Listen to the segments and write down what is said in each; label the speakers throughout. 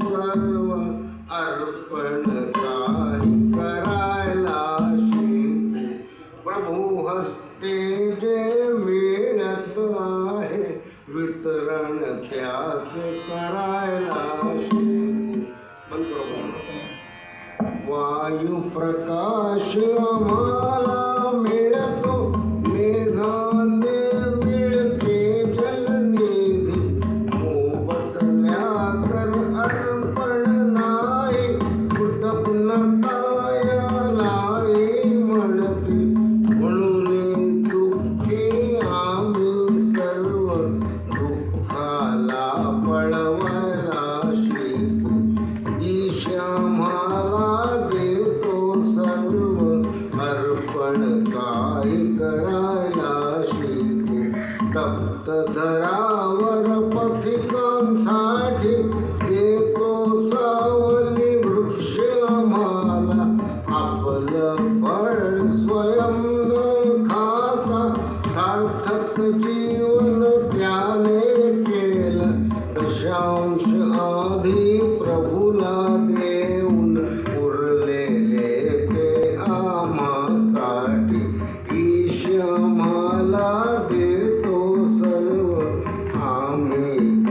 Speaker 1: सर्व अर्पण काही करायला प्रभू हस्ते जे आहे वितरण त्याच करायला वायू प्रकाश आम्हाला पदरावर पथिकांसाठी देतो सावली वृक्ष माला आपलं फळ स्वयं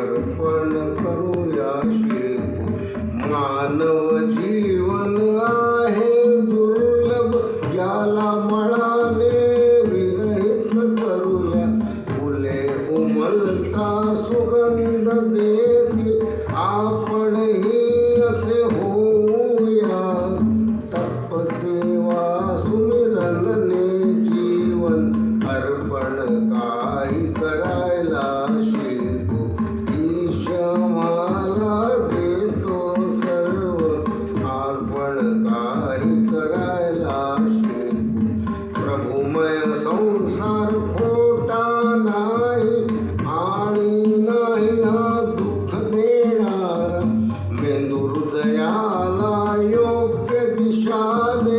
Speaker 1: अर्पण करूया शिकू मानव जीवन आहे दुर्लभ याला मळाने विरहित करूया. फुले उमलता सुगंध दे